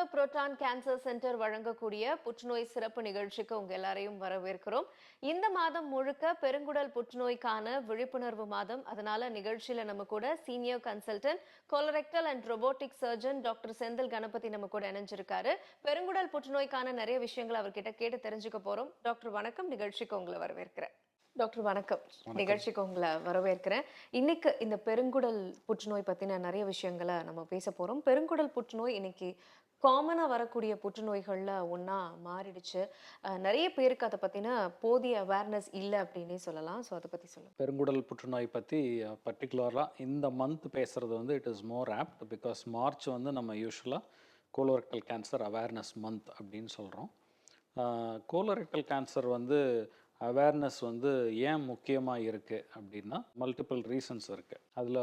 Apollo proton cancer centre வழங்கக்கூடிய புற்றுநோய் சிறப்பு நிகழ்ச்சிக்கு உங்க எல்லாரையும் வரவேற்கிறோம். இந்த மாதம் முழுக்க பெருங்குடல் புற்றுநோய்க்கான விழிப்புணர்வு மாதம். அதனால நிகழ்ச்சியில நம்ம கூட senior consultant colorectal and robotic surgeon doctor Senthil Ganapathi நம்ம கூட இணைஞ்சிருக்காரு. பெருங்குடல் புற்றுநோய்க்கான நிறைய விஷயங்களை அவர்கிட்ட கேட்டு தெரிஞ்சுக்க போறோம். டாக்டர் வணக்கம். நிகழ்ச்சிக்கு உங்களை வரவேற்கிறேன். டாக்டர் வணக்கம். நிகழ்ச்சிக்கு உங்களை வரவேற்கிறேன். இன்னைக்கு இந்த பெருங்குடல் புற்றுநோய் பத்தின நிறைய விஷயங்களை நம்ம பேச போறோம். பெருங்குடல் புற்றுநோய் இன்னைக்கு காமனாக வரக்கூடிய புற்றுநோய்களில் ஒன்றா மாறிடுச்சு. நிறைய பேருக்கு அதை பற்றின போதிய அவேர்னஸ் இல்லை அப்படின்னே சொல்லலாம். ஸோ அதை பற்றி சொல்லுங்க. பெருங்குடல் புற்றுநோய் பற்றி பர்டிகுலராக இந்த மந்த் பேசுகிறது வந்து it is more apt because March வந்து நம்ம யூஸ்வலாக கோலோரெக்டல் கேன்சர் அவேர்னஸ் மந்த் அப்படின்னு சொல்கிறோம் கோலோரெக்டல் கேன்சர் வந்து அவேர்னஸ் வந்து ஏன் முக்கியமாக இருக்குது அப்படின்னா மல்டிபிள் ரீசன்ஸ் இருக்குது அதில்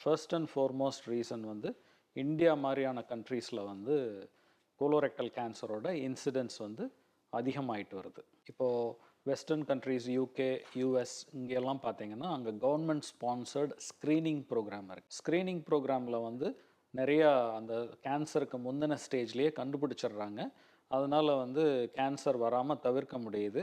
ஃபர்ஸ்ட் அண்ட் ஃபார்மோஸ்ட் ரீசன் வந்து இந்தியா மாதிரியான கண்ட்ரீஸில் வந்து கோலோரெக்டல் கேன்சரோட இன்சிடென்ஸ் வந்து அதிகமாயிட்டு வருது. இப்போது வெஸ்டர்ன் கண்ட்ரீஸ் யூகே யூஎஸ் இங்கெல்லாம் பார்த்தீங்கன்னா அங்கே கவர்மெண்ட் ஸ்பான்சர்ட் ஸ்க்ரீனிங் ப்ரோக்ராம் இருக்குது ஸ்க்ரீனிங் ப்ரோக்ராமில் வந்து நிறையா அந்த கேன்சருக்கு முந்தின ஸ்டேஜ்லேயே கண்டுபிடிச்சிடுறாங்க. அதனால் வந்து கேன்சர் வராமல் தவிர்க்க முடியுது.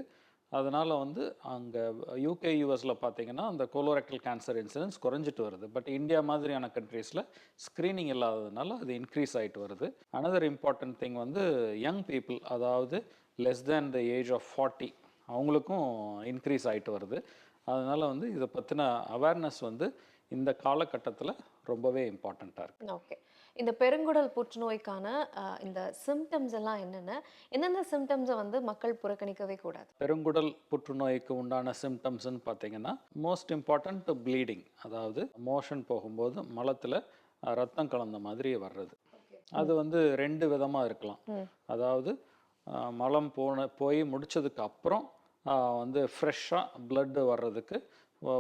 அதனால் வந்து அங்கே யூகே யூஎஸில் பார்த்தீங்கன்னா அந்த கோலோரெக்டல் கேன்சர் இன்சிடென்ஸ் குறைஞ்சிட்டு வருது. பட் இந்தியா மாதிரியான கண்ட்ரீஸில் ஸ்க்ரீனிங் இல்லாததுனால அது இன்க்ரீஸ் ஆகிட்டு வருது. அனதர் இம்பார்ட்டன்ட் திங் வந்து யங் பீப்புள் அதாவது less than the age of forty அவங்களுக்கும் இன்க்ரீஸ் ஆகிட்டு வருது. அதனால் வந்து இதை பற்றின அவேர்னஸ் வந்து இந்த காலகட்டத்தில் ரொம்பவே இம்பார்ட்டண்ட்டாக இருக்குது ஓகே இந்த பெருங்குடல் புற்றுநோய்க்கான இந்த சிம்டம்ஸ் எல்லாம் என்னென்ன? எந்தெந்த சிம்டம்ஸை வந்து மக்கள் புறக்கணிக்கவே கூடாது? பெருங்குடல் புற்றுநோய்க்கு உண்டான சிம்டம்ஸ்னு பார்த்தீங்கன்னா மோஸ்ட் இம்பார்ட்டன்ட் ப்ளீடிங் அதாவது மோஷன் போகும்போது மலத்தில் ரத்தம் கலந்த மாதிரி வர்றது. அது வந்து ரெண்டு விதமாக இருக்கலாம். அதாவது மலம் போன போய் முடிச்சதுக்கு அப்புறம் வந்து ஃப்ரெஷ்ஷாக blood வர்றதுக்கு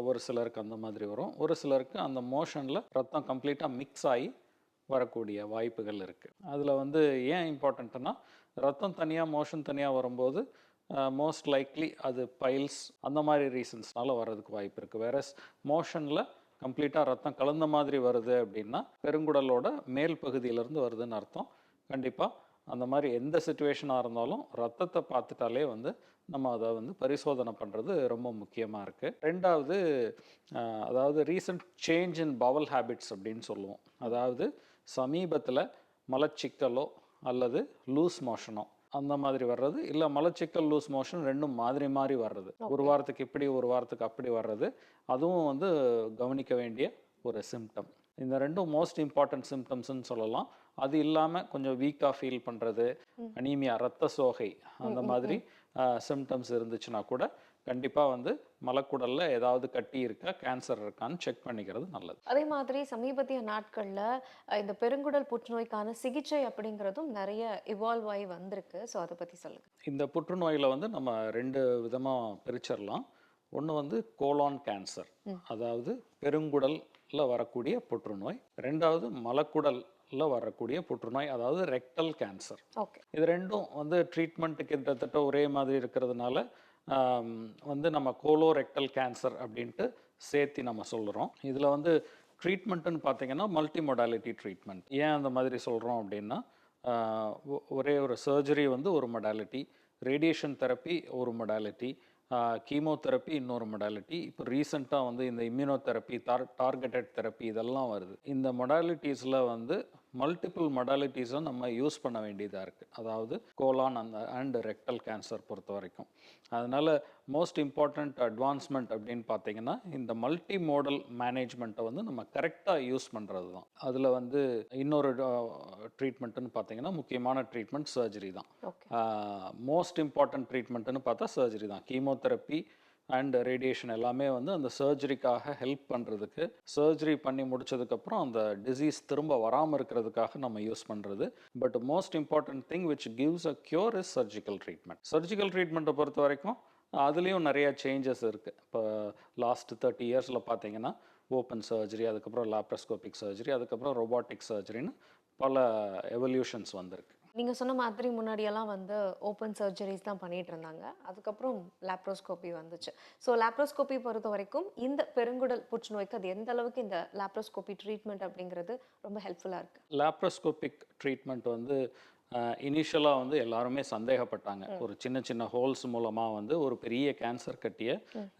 ஒரு சிலருக்கு அந்த மாதிரி வரும். ஒரு சிலருக்கு அந்த மோஷனில் ரத்தம் கம்ப்ளீட்டாக மிக்ஸ் ஆகி வரக்கூடிய வாய்ப்புகள் இருக்குது அதில் வந்து ஏன் இம்பார்ட்டண்ட்டுன்னா ரத்தம் தனியாக மோஷன் தனியாக வரும்போது மோஸ்ட் லைக்லி அது பைல்ஸ் அந்த மாதிரி ரீசன்ஸ்னால வர்றதுக்கு வாய்ப்பு இருக்குது வேற மோஷனில் கம்ப்ளீட்டாக ரத்தம் கலந்த மாதிரி வருது அப்படின்னா பெருங்குடலோட மேல் பகுதியிலேருந்து வருதுன்னு அர்த்தம். கண்டிப்பாக அந்த மாதிரி எந்த சுச்சுவேஷனாக இருந்தாலும் ரத்தத்தை பார்த்துட்டாலே வந்து நம்ம அதை வந்து பரிசோதனை பண்ணுறது ரொம்ப முக்கியமாக இருக்குது ரெண்டாவது அதாவது recent change in bowel habits அப்படின்னு சொல்லுவோம். அதாவது சமீபத்தில் மலச்சிக்கலோ அல்லது லூஸ் மோஷனோ அந்த மாதிரி வர்றது. இல்லை மலச்சிக்கல் லூஸ் மோஷன் ரெண்டும் மாதிரி மாதிரி வர்றது. ஒரு வாரத்துக்கு இப்படி ஒரு வாரத்துக்கு அப்படி வர்றது. அதுவும் வந்து கவனிக்க வேண்டிய ஒரு சிம்டம் இந்த ரெண்டும் மோஸ்ட் இம்பார்ட்டன்ட் சிம்டம்ஸ்னு சொல்லலாம். அது இல்லாமல் கொஞ்சம் வீக்காக ஃபீல் பண்ணுறது அனீமியா ரத்த சோகை அந்த மாதிரி சிம்டம்ஸ் இருந்துச்சுன்னா கூட கண்டிப்பாக வந்து மலக்குடலில் ஏதாவது கட்டி இருக்கா கேன்சர் இருக்கான்னு செக் பண்ணிக்கிறது நல்லது. அதே மாதிரி சமீபத்திய நாட்கள்ல இந்த பெருங்குடல் புற்றுநோய்க்கான சிகிச்சை அப்படிங்கிறதும் நிறைய இவால்வ் ஆகி வந்திருக்கு. ஸோ அதை பத்தி சொல்லுங்க. இந்த புற்றுநோயில் வந்து நம்ம ரெண்டு விதமாக பிரிச்சிடலாம் ஒன்று வந்து கோலான் கேன்சர் அதாவது பெருங்குடல்ல வரக்கூடிய புற்றுநோய். ரெண்டாவது மலக்குடல்ல வரக்கூடிய புற்றுநோய் அதாவது ரெக்டல் கேன்சர் ஓகே இது ரெண்டும் வந்து ட்ரீட்மெண்ட் கிட்டத்தட்ட ஒரே மாதிரி இருக்கிறதுனால வந்து நம்ம கோலோரெக்டல் கேன்சர் அப்படின்ட்டு சேர்த்து நம்ம சொல்கிறோம் இதில் வந்து ட்ரீட்மெண்ட்டுன்னு பார்த்தீங்கன்னா மல்டி மொடாலிட்டி ட்ரீட்மெண்ட் ஏன் அந்த மாதிரி சொல்கிறோம் அப்படின்னா ஒ- ஒரே ஒரு சர்ஜரி வந்து ஒரு மொடாலிட்டி ரேடியேஷன் தெரப்பி ஒரு மொடாலிட்டி கீமோதெரப்பி இன்னொரு மொடாலிட்டி இப்போ ரீசெண்டாக வந்து இந்த இம்யூனோதெரப்பி தார் டார்கெட்டட் தெரப்பி இதெல்லாம் வருது. இந்த மொடாலிட்டிஸில் வந்து மல்டிபிள் மொடாலிட்டிஸை நம்ம யூஸ் பண்ண வேண்டியதாக இருக்குது அதாவது கோலான் அந்த அண்ட் ரெக்டல் கேன்சர் பொறுத்த வரைக்கும். அதனால் மோஸ்ட் இம்பார்ட்டண்ட் அட்வான்ஸ்மெண்ட் அப்படின்னு பார்த்தீங்கன்னா இந்த மல்டி மோடல் மேனேஜ்மெண்ட்டை வந்து நம்ம கரெக்டாக யூஸ் பண்ணுறது தான் அதில் வந்து இன்னொரு ட்ரீட்மெண்ட்டுன்னு பார்த்தீங்கன்னா முக்கியமான ட்ரீட்மெண்ட் சர்ஜரி தான். மோஸ்ட் இம்பார்ட்டன்ட் ட்ரீட்மெண்ட்டுன்னு பார்த்தா சர்ஜரி தான். கீமோதெரப்பி அண்ட் ரேடியேஷன் எல்லாமே வந்து அந்த சர்ஜரிக்காக ஹெல்ப் பண்ணுறதுக்கு சர்ஜரி பண்ணி முடிச்சதுக்கப்புறம் அந்த டிசீஸ் திரும்ப வராமல் இருக்கிறதுக்காக நம்ம யூஸ் பண்ணுறது but most important thing which gives a cure is surgical treatment surgical ட்ரீட்மெண்ட்டை பொறுத்த வரைக்கும் அதுலேயும் நிறையா சேஞ்சஸ் இருக்குது இப்போ லாஸ்ட் தேர்ட்டி இயர்ஸில் பார்த்தீங்கன்னா ஓப்பன் சர்ஜரி அதுக்கப்புறம் லாப்ரஸ்கோபிக் சர்ஜரி அதுக்கப்புறம் ரோபாட்டிக் சர்ஜரின்னு பல எவல்யூஷன்ஸ் வந்திருக்கு. நீங்க சொன்ன மாதிரி முன்னாடியெல்லாம் வந்து ஓப்பன் சர்ஜரிஸ் தான் பண்ணிட்டு இருந்தாங்க. அதுக்கப்புறம் லாப்ரோஸ்கோபி வந்துச்சு. ஸோ லாப்ரோஸ்கோபி பொறுத்த வரைக்கும் இந்த பெருங்குடல் புற்றுநோய்க்கு அது எந்த அளவுக்கு இந்த லாப்ரோஸ்கோபி ட்ரீட்மெண்ட் அப்படிங்கிறது ரொம்ப ஹெல்ப்ஃபுல்லாக இருக்கு. லாப்ரோஸ்கோபிக் ட்ரீட்மெண்ட் வந்து இனிஷியலாக வந்து எல்லாருமே சந்தேகப்பட்டாங்க. ஒரு சின்ன சின்ன ஹோல்ஸ் மூலமாக வந்து ஒரு பெரிய கேன்சர் கட்டியை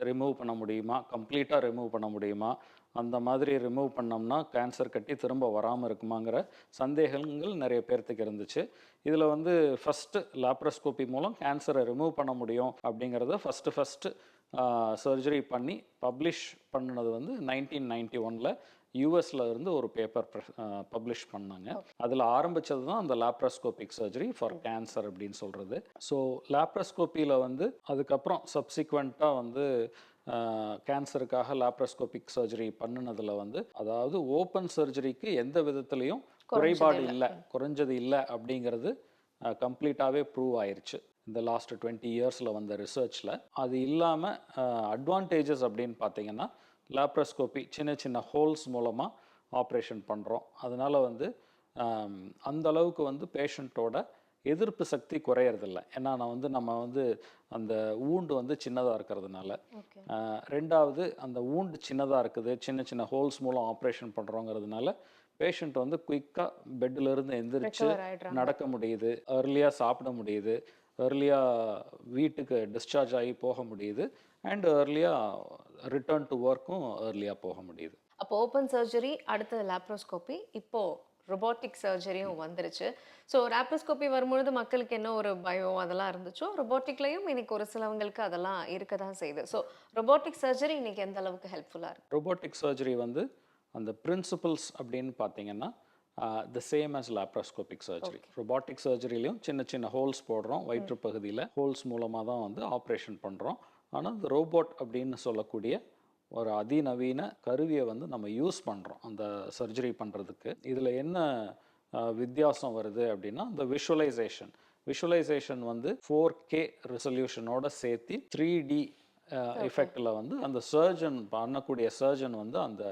ரிமூவ் பண்ண முடியுமா? கம்ப்ளீட்டாக ரிமூவ் பண்ண முடியுமா? அந்த மாதிரி ரிமூவ் பண்ணோம்னா கேன்சர் கட்டி திரும்ப வராமல் இருக்குமாங்கிற சந்தேகங்கள் நிறைய பேர்த்துக்கு இருந்துச்சு. இதில் வந்து ஃபஸ்ட்டு லாப்ரோஸ்கோபி மூலம் கேன்சரை ரிமூவ் பண்ண முடியும் அப்படிங்கிறத ஃபஸ்ட்டு ஃபஸ்ட்டு சர்ஜரி பண்ணி பப்ளிஷ் பண்ணது வந்து நைன்டீன் நைன்டி ஒனில் யூஎஸ்ல இருந்து ஒரு பேப்பர் பப்ளிஷ் பண்ணாங்க. அதில் ஆரம்பிச்சது தான் அந்த லாப்ரோஸ்கோபிக் சர்ஜரி ஃபார் கேன்சர் அப்படின்னு சொல்கிறது ஸோ லாப்ரஸ்கோப்பியில் வந்து அதுக்கப்புறம் சப்சிக்வெண்ட்டாக வந்து கேன்சருக்காக லாப்ரோஸ்கோபிக் சர்ஜரி பண்ணினதுல வந்து அதாவது ஓப்பன் சர்ஜரிக்கு எந்த விதத்துலையும் குறைபாடு இல்லை. குறைஞ்சது இல்லை அப்படிங்கிறது கம்ப்ளீட்டாகவே ப்ரூவ் ஆயிருச்சு. இந்த லாஸ்ட் டுவெண்ட்டி இயர்ஸில் வந்த ரிசர்ச்சில் அது இல்லாமல் அட்வான்டேஜஸ் அப்படின்னு பார்த்தீங்கன்னா லாப்ரோஸ்கோபி சின்ன சின்ன ஹோல்ஸ் மூலமாக ஆப்ரேஷன் பண்ணுறோம் அதனால வந்து ஆம், அந்த அளவுக்கு வந்து பேஷண்ட்டோட எதிர்ப்பு சக்தி குறையறதில்ல. ஏன்னா நான் வந்து நம்ம வந்து அந்த ஊண்டு வந்து சின்னதாக இருக்கிறதுனால. ரெண்டாவது அந்த ஊண்டு சின்னதாக இருக்குது. சின்ன சின்ன ஹோல்ஸ் மூலம் ஆப்ரேஷன் பண்ணுறோங்கிறதுனால பேஷண்ட் வந்து குயிக்காக இருந்து எந்திரிச்சு நடக்க முடியுது. ஏர்லியாக சாப்பிட முடியுது. ஏர்லியாக வீட்டுக்கு டிஸ்சார்ஜ் ஆகி போக முடியுது. அண்ட் ஏர்லியாக ரிட்டர்ன் டு ஒர்க்கும் ஏர்லியாக போக முடியுது. அப்போ ஓப்பன் சர்ஜரி அடுத்தது லாப்ரோஸ்கோபி இப்போ ரொபோட்டிக் சர்ஜரியும் வந்துருச்சு. ஸோ லாப்ரோஸ்கோபி வரும்பொழுது மக்களுக்கு என்ன ஒரு பயம் அதெல்லாம் இருந்துச்சோ ரொபோட்டிக்லையும் இன்னைக்கு ஒரு சிலவங்களுக்கு அதெல்லாம் இருக்க தான் செய்யுது. ஸோ ரொபோட்டிக் சர்ஜரி இன்னைக்கு எந்த அளவுக்கு ஹெல்ப்ஃபுல்லாக இருக்கு? Robotic சர்ஜரி வந்து அந்த பிரின்சிபல்ஸ் அப்படின்னு பார்த்தீங்கன்னா the same as laparoscopic surgery robotic சர்ஜரிலையும் சின்ன சின்ன ஹோல்ஸ் போடுறோம். வயிற்று பகுதியில் ஹோல்ஸ் மூலமாக தான் வந்து ஆப்ரேஷன் பண்ணுறோம் ஆனால் ரோபோட் அப்படின்னு சொல்லக்கூடிய ஒரு அதிநவீன கருவியை வந்து நம்ம யூஸ் பண்ணுறோம் அந்த சர்ஜரி பண்ணுறதுக்கு இதில் என்ன வித்தியாசம் வருது அப்படின்னா இந்த விஷுவலைசேஷன். விஷுவலைசேஷன் வந்து ஃபோர் கே ரெசல்யூஷனோட சேர்த்து த்ரீ டி எஃபெக்டில் வந்து அந்த சர்ஜன் பண்ணக்கூடிய சர்ஜன் வந்து அந்த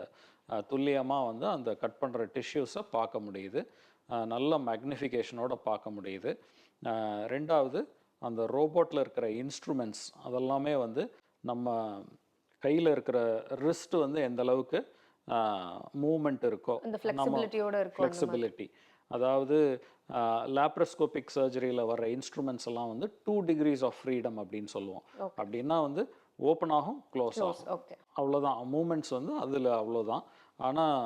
துல்லியமாக வந்து அந்த கட் பண்ணுற டிஷ்யூஸை பார்க்க முடியுது. நல்ல மேக்னிஃபிகேஷனோட பார்க்க முடியுது. ரெண்டாவது அந்த ரோபோட்டில் இருக்கிற இன்ஸ்ட்ருமெண்ட்ஸ் அதெல்லாமே வந்து நம்ம கையில் இருக்கிற ரிஸ்ட் வந்து எந்த அளவுக்கு மூமெண்ட் இருக்கோ. ஃப்ளெக்சிபிலிட்டி அதாவது லேப்ரோஸ்கோபிக் சர்ஜரியில் வர இன்ஸ்ட்ருமெண்ட்ஸ் எல்லாம் வந்து டூ டிகிரிஸ் ஆஃப் ஃப்ரீடம் அப்படின்னு சொல்லுவோம். அப்படின்னா வந்து ஓப்பன் ஆகும் க்ளோஸ் ஆகும். அவ்வளோதான் மூமெண்ட்ஸ் வந்து அதில் அவ்வளோதான் ஆனால்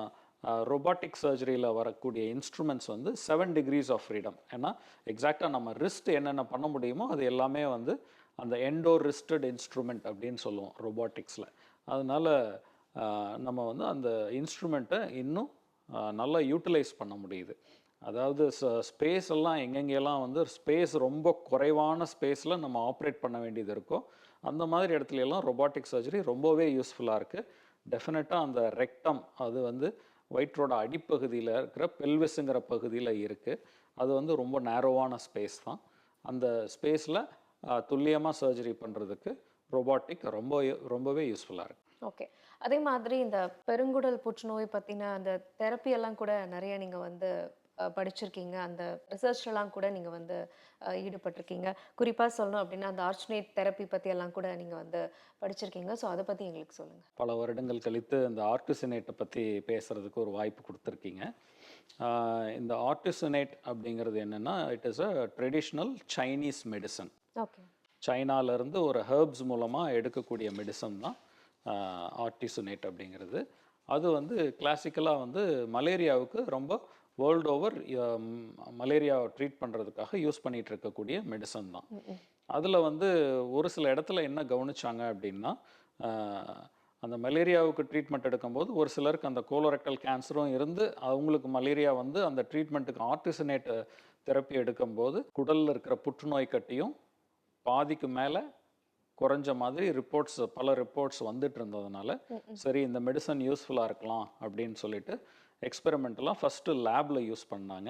ரொபாட்டிக் சர்ஜரியில் வரக்கூடிய இன்ஸ்ட்ருமெண்ட்ஸ் வந்து செவன் டிகிரிஸ் ஆஃப் ஃப்ரீடம் ஏன்னா எக்ஸாக்டாக நம்ம ரிஸ்ட் என்னென்ன பண்ண முடியுமோ அது எல்லாமே வந்து அந்த எண்டோ ரிஸ்டட் இன்ஸ்ட்ருமெண்ட் அப்படின்னு சொல்லுவோம் ரொபாட்டிக்ஸில் அதனால் நம்ம வந்து அந்த இன்ஸ்ட்ருமெண்ட்டை இன்னும் நல்லா யூட்டிலைஸ் பண்ண முடியுது. அதாவது ஸ்பேஸ் எல்லாம் எங்கெங்கெல்லாம் வந்து ஸ்பேஸ் ரொம்ப குறைவான ஸ்பேஸில் நம்ம ஆப்ரேட் பண்ண வேண்டியது இருக்கோ அந்த மாதிரி இடத்துல எல்லாம் ரொபாட்டிக் சர்ஜரி ரொம்பவே யூஸ்ஃபுல்லாக இருக்குது டெஃபினட்டாக அந்த ரெக்டம் அது வந்து வயிற்றோட அடிப்பகுதியில் இருக்கிற பெல்விஸுங்கிற பகுதியில் இருக்குது அது வந்து ரொம்ப நேரோவான ஸ்பேஸ் தான். அந்த ஸ்பேஸில் துல்லியமாக சர்ஜரி பண்ணுறதுக்கு ரொபாட்டிக் ரொம்ப ரொம்பவே யூஸ்ஃபுல்லாக இருக்குது ஓகே அதே மாதிரி இந்த பெருங்குடல் புற்றுநோய் பத்தின அந்த தெரப்பி எல்லாம் கூட நிறைய நீங்க வந்து படிச்சிருக்கீங்க. அந்த ரிசர்ச்லாம் கூட நீங்க வந்து ஈடுபட்டிருக்கீங்க. குறிப்பா சொல்லணும் அப்படின்னா அந்த ஆர்ச்சினேட் தெரப்பி பத்தி எல்லாம் கூட நீங்க வந்து படிச்சிருக்கீங்க. ஸோ அதை பத்தி எங்களுக்கு சொல்லுங்க. பல வருடங்கள் கழித்து இந்த ஆர்டிசினேட்டை பற்றி பேசுகிறதுக்கு ஒரு வாய்ப்பு கொடுத்துருக்கீங்க. இந்த ஆர்டிசினேட் அப்படிங்கிறது என்னென்னா it is a traditional Chinese medicine சைனாலேருந்து ஒரு ஹெர்ப்ஸ் மூலமாக எடுக்கக்கூடிய மெடிசன் தான் ஆர்டிசுனேட் அப்படிங்கிறது. அது வந்து கிளாசிக்கலாக வந்து மலேரியாவுக்கு ரொம்ப வேர்ல்டு ஓவர் மலேரியாவை ட்ரீட் பண்ணுறதுக்காக யூஸ் பண்ணிட்டு இருக்கக்கூடிய மெடிசன் தான். அதில் வந்து ஒரு சில இடத்துல என்ன கவனிச்சாங்க அப்படின்னா அந்த மலேரியாவுக்கு ட்ரீட்மெண்ட் எடுக்கும்போது ஒரு சிலருக்கு அந்த கோலோரெக்டல் கேன்சரும் இருந்து அவங்களுக்கு மலேரியா வந்து அந்த ட்ரீட்மெண்ட்டுக்கு ஆர்டிசனேட் தெரப்பி எடுக்கும்போது குடலில் இருக்கிற புற்றுநோய் கட்டியும் பாதிக்கு மேலே குறைஞ்ச மாதிரி ரிப்போர்ட்ஸ் பல ரிப்போர்ட்ஸ் வந்துட்டு இருந்ததுனால சரி இந்த மெடிசன் யூஸ்ஃபுல்லாக இருக்கலாம் அப்படின்னு சொல்லிட்டு எக்ஸ்பெரிமெண்ட்லாம் ஃபஸ்ட்டு லேபில் யூஸ் பண்ணாங்க.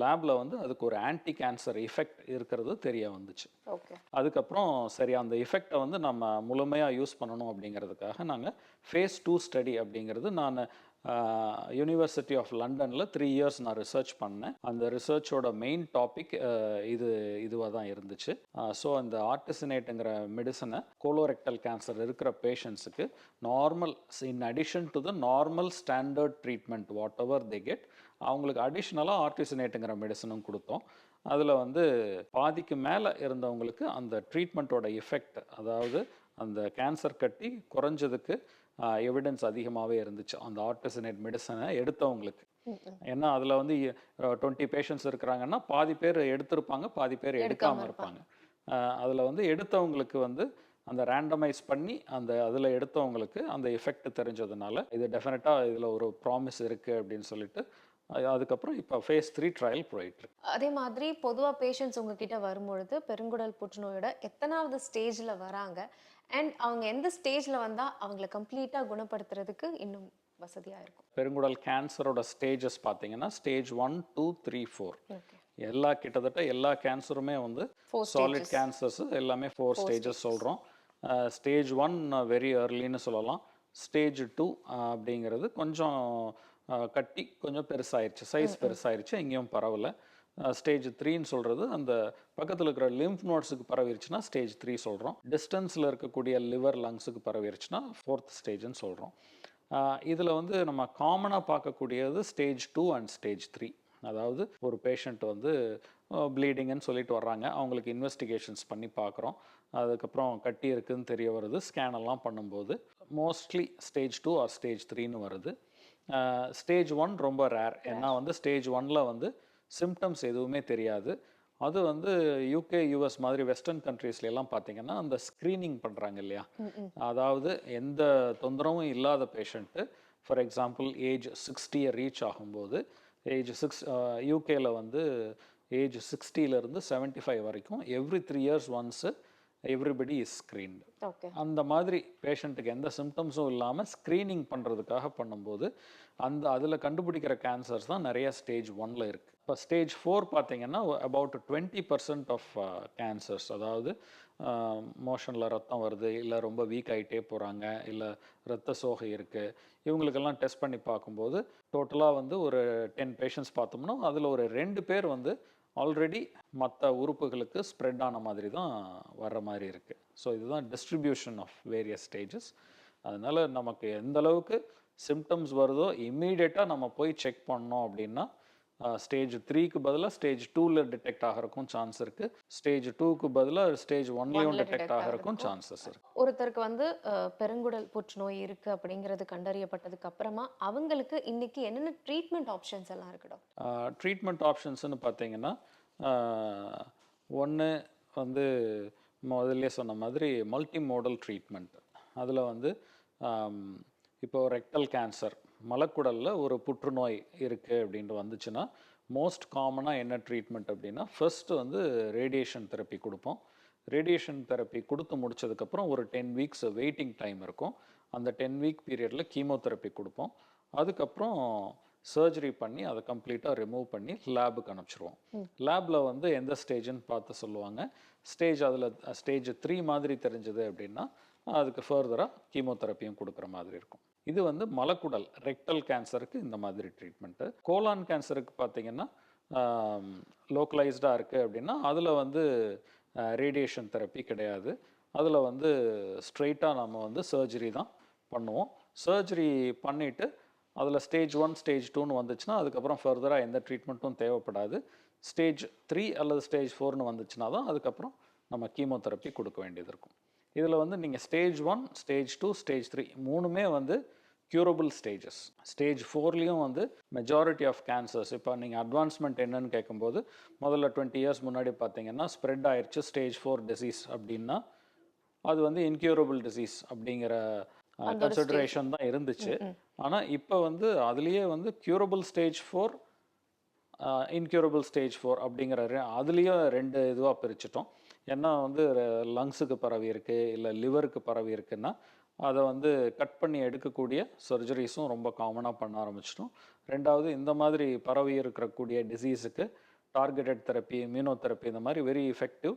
லேபில் வந்து அதுக்கு ஒரு ஆன்டி கேன்சர் எஃபெக்ட் இருக்கிறது தெரிய வந்துச்சு. ஓகே. அதுக்கப்புறம் சரி அந்த எஃபெக்டை வந்து நம்ம முழுமையாக யூஸ் பண்ணணும் அப்படிங்கிறதுக்காக நாங்கள் ஃபேஸ் டூ ஸ்டடி அப்படிங்கிறது நான் யூனிவர்சிட்டி ஆஃப் லண்டனில் த்ரீ இயர்ஸ் நான் ரிசர்ச் பண்ணேன். அந்த ரிசர்ச்சோட மெயின் டாபிக் இது இதுவாக தான் இருந்துச்சு. ஸோ அந்த ஆர்டிசினேட்டுங்கிற மெடிசனை கோலோரெக்டல் கேன்சர் இருக்கிற பேஷண்ட்ஸுக்கு normal in addition to the normal standard treatment whatever they get அவங்களுக்கு அடிஷ்னலாக ஆர்டிசினேட்டுங்கிற மெடிசனும் கொடுத்தோம். அதில் வந்து பாதிக்கு மேலே இருந்தவங்களுக்கு அந்த ட்ரீட்மெண்ட்டோட எஃபெக்ட் அதாவது அந்த கேன்சர் கட்டி குறைஞ்சதுக்கு எவிடன்ஸ் அதிகமாகவே இருந்துச்சு. அந்த ஆர்டிசினேட் மெடிசனை எடுத்தவங்களுக்கு. ஏன்னா அதில் வந்து டுவெண்ட்டி பேஷண்ட்ஸ் இருக்கிறாங்கன்னா பாதி பேர் எடுத்திருப்பாங்க பாதி பேர் எடுக்காமல் இருப்பாங்க. அதில் வந்து எடுத்தவங்களுக்கு வந்து அந்த ரேண்டமைஸ் பண்ணி அந்த அதில் எடுத்தவங்களுக்கு அந்த எஃபெக்ட் தெரிஞ்சதுனால இது டெஃபினட்டாக இதில் ஒரு ப்ராமிஸ் இருக்குது அப்படின்னு சொல்லிட்டு அதுக்கப்புறம் இப்போ ஃபேஸ் த்ரீ ட்ரையல் போயிட்டுருக்கு அதே மாதிரி பொதுவா பேஷண்ட்ஸ் உங்ககிட்ட வரும்பொழுது பெருங்குடல் புற்றுநோயோட எத்தனாவது ஸ்டேஜ்ல வராங்க? அண்ட் அவங்க எந்த ஸ்டேஜ்ல வந்தா அவங்கள கம்ப்ளீட்டா குணப்படுத்துறதுக்கு இன்னும் வசதியா இருக்கும்? பெருங்குடல் கேன்சரோட ஸ்டேஜஸ் பார்த்தீங்கன்னா stage one two three four எல்லா கிட்டத்தட்ட எல்லா கேன்சருமே வந்து சாலிட் கேன்சர்ஸ் எல்லாமே ஃபோர் ஸ்டேஜஸ் சொல்கிறோம் ஸ்டேஜ் ஒன் வெரி ஏர்லின்னு சொல்லலாம். ஸ்டேஜ் டூ அப்படிங்கிறது கொஞ்சம் கட்டி கொஞ்சம் பெருசாயிருச்சு. சைஸ் பெருசாயிருச்சு. எங்கேயும் பரவல. ஸ்டேஜ் த்ரீன்னு சொல்கிறது அந்த பக்கத்தில் இருக்கிற லிம்ஃப் நோட்ஸுக்கு பரவிருச்சுன்னா ஸ்டேஜ் த்ரீ சொல்கிறோம் டிஸ்டன்ஸில் இருக்கக்கூடிய லிவர் லங்ஸுக்கு பரவிருச்சுன்னா ஃபோர்த் ஸ்டேஜ்னு சொல்கிறோம் இதில் வந்து நம்ம காமனாக பார்க்கக்கூடியது stage two and stage three அதாவது ஒரு பேஷண்ட் வந்து ப்ளீடிங்னு சொல்லிட்டு வர்றாங்க. அவங்களுக்கு இன்வெஸ்டிகேஷன்ஸ் பண்ணி பார்க்குறோம். அதுக்கப்புறம் கட்டி இருக்குன்னு தெரிய வருது. ஸ்கேன் எல்லாம் பண்ணும்போது mostly stage two or stage த்ரீன்னு வருது. ஸ்டேஜ் ஒன் ரொம்ப ரேர் ஏன்னா வந்து ஸ்டேஜ் ஒன்ல வந்து சிம்டம்ஸ் எதுவுமே தெரியாது. அது வந்து யூகே யூஎஸ் மாதிரி வெஸ்டர்ன் கண்ட்ரீஸ்ல எல்லாம் பார்த்தீங்கன்னா அந்த ஸ்க்ரீனிங் பண்ணுறாங்க இல்லையா? அதாவது எந்த தொந்தரவும் இல்லாத பேஷண்ட்டு ஃபார் எக்ஸாம்பிள் ஏஜ் சிக்ஸ்டியை ரீச் ஆகும்போது ஏஜ் சிக்ஸ் யூகேல வந்து ஏஜ் சிக்ஸ்டியிலேருந்து செவன்ட்டி ஃபைவ் வரைக்கும் every three years once everybody is screened okay அந்த மாதிரி பேஷண்ட்டுக்கு எந்த சிம்டம்ஸும் இல்லாமல் ஸ்க்ரீனிங் பண்ணுறதுக்காக பண்ணும்போது அந்த அதில் கண்டுபிடிக்கிற கேன்சர்ஸ் தான் நிறைய ஸ்டேஜ் ஒன்ல இருக்குது இப்போ ஸ்டேஜ் ஃபோர் பார்த்தீங்கன்னா about twenty percent of cancers அதாவது மோஷனில் ரத்தம் வருது இல்லை ரொம்ப வீக் ஆகிட்டே போகிறாங்க இல்லை ரத்த சோகை இருக்குது இவங்களுக்கெல்லாம் டெஸ்ட் பண்ணி பார்க்கும்போது டோட்டலாக வந்து ஒரு டென் பேஷண்ட்ஸ் பார்த்தோம்னா அதில் ஒரு ரெண்டு பேர் வந்து ஆல்ரெடி மற்ற உறுப்புகளுக்கு ஸ்ப்ரெட் ஆன மாதிரி தான் வர்ற மாதிரி இருக்குது ஸோ இதுதான் டிஸ்ட்ரிபியூஷன் ஆஃப் வேரியஸ் ஸ்டேஜஸ் அதனால் நமக்கு எந்த அளவுக்கு சிம்டம்ஸ் வருதோ இம்மீடியட்டாக நம்ம போய் செக் பண்ணோம் அப்படின்னா ஸ்டேஜ் த்ரீக்கு பதிலாக ஸ்டேஜ் டூவில் டிடெக்ட் ஆகிறதுக்கும் சான்ஸ் இருக்குது ஸ்டேஜ் டூக்கு பதிலாக ஸ்டேஜ் ஒன்லேயும் டிடெக்ட் ஆகுறதுக்கும். சான்சஸ் இருக்குது ஒருத்தருக்கு வந்து பெருங்குடல் புற்றுநோய் இருக்கு அப்படிங்கிறது கண்டறியப்பட்டதுக்கு அப்புறமா அவங்களுக்கு இன்னைக்கு என்னென்ன ட்ரீட்மெண்ட் ஆப்ஷன்ஸ் எல்லாம் இருக்கு டாக்டர் ட்ரீட்மெண்ட் ஆப்ஷன்ஸ்னு பார்த்தீங்கன்னா ஒன்று வந்து முதல்ல சொன்ன மாதிரி மல்டி மோடல் ட்ரீட்மெண்ட் அதில் வந்து இப்போ ரெக்டல் கேன்சர் மலக்குடலில் ஒரு புற்றுநோய் இருக்குது அப்படின்ட்டு வந்துச்சுன்னா மோஸ்ட் காமனாக என்ன ட்ரீட்மெண்ட் அப்படின்னா ஃபர்ஸ்ட் வந்து ரேடியேஷன் தெரப்பி கொடுப்போம். ரேடியேஷன் தெரப்பி கொடுத்து முடிச்சதுக்கப்புறம் ஒரு டென் வீக்ஸ் வெயிட்டிங் டைம் இருக்கும். அந்த டென் வீக் பீரியடில் கீமோதெரப்பி கொடுப்போம். அதுக்கப்புறம் சர்ஜரி பண்ணி அதை கம்ப்ளீட்டாக ரிமூவ் பண்ணி லேபுக்கு அனுப்பிச்சிருவோம். லேபில் வந்து எந்த ஸ்டேஜ்னு பார்த்து சொல்லுவாங்க. ஸ்டேஜ் அதில் ஸ்டேஜ் த்ரீ மாதிரி தெரிஞ்சது அப்படின்னா அதுக்கு ஃபர்தராக கீமோதெரப்பியும் கொடுக்குற மாதிரி இருக்கும். இது வந்து மலக்குடல் ரெக்டல் கேன்சருக்கு இந்த மாதிரி ட்ரீட்மெண்ட்டு கோலான் கேன்சருக்கு பார்த்தீங்கன்னா லோக்கலைஸ்டாக இருக்குது அப்படின்னா அதில் வந்து ரேடியேஷன் தெரப்பி கிடையாது. அதில் வந்து ஸ்ட்ரெயிட்டாக நம்ம வந்து சர்ஜரி தான் பண்ணுவோம். சர்ஜரி பண்ணிவிட்டு அதில் ஸ்டேஜ் ஒன் ஸ்டேஜ் டூன்னு வந்துச்சுன்னா அதுக்கப்புறம் ஃபர்தராக எந்த ட்ரீட்மெண்ட்டும் தேவைப்படாது. ஸ்டேஜ் த்ரீ அல்லது ஸ்டேஜ் ஃபோர்னு வந்துச்சுன்னா தான் அதுக்கப்புறம் நம்ம கீமோதெரப்பி கொடுக்க வேண்டியது இருக்கும். இதில் வந்து நீங்கள் stage one stage two stage three மூணுமே வந்து க்யூரபிள் ஸ்டேஜஸ் ஸ்டேஜ் ஃபோர்லேயும் வந்து மெஜாரிட்டி ஆஃப் கேன்சர்ஸ் இப்போ நீங்கள் அட்வான்ஸ்மெண்ட் என்னன்னு கேட்கும்போது முதல்ல டுவெண்ட்டி இயர்ஸ் முன்னாடி பார்த்தீங்கன்னா ஸ்ப்ரெட் ஆயிடுச்சு ஸ்டேஜ் ஃபோர் டிசீஸ் அப்படின்னா அது வந்து இன்க்யூரபிள் டிசீஸ் அப்படிங்கிற கன்சிடரேஷன் தான் இருந்துச்சு. ஆனால் இப்போ வந்து அதுலேயே வந்து curable stage four incurable stage four அப்படிங்கிற அதுலேயும் ரெண்டு இதுவாக பிரிச்சிட்டோம். ஏன்னா வந்து லங்ஸுக்கு பரவி இருக்கு இல்லை லிவருக்கு பரவி இருக்குன்னா அதை வந்து கட் பண்ணி எடுக்கக்கூடிய சர்ஜரிஸும் ரொம்ப காமனாக பண்ண ஆரம்பிச்சிட்டோம் ரெண்டாவது இந்த மாதிரி பரவி இருக்கக்கூடிய டிசீஸுக்கு டார்கெட்டட் தெரப்பி இம்யூனோதெரப்பி இந்த மாதிரி வெரி எஃபெக்டிவ்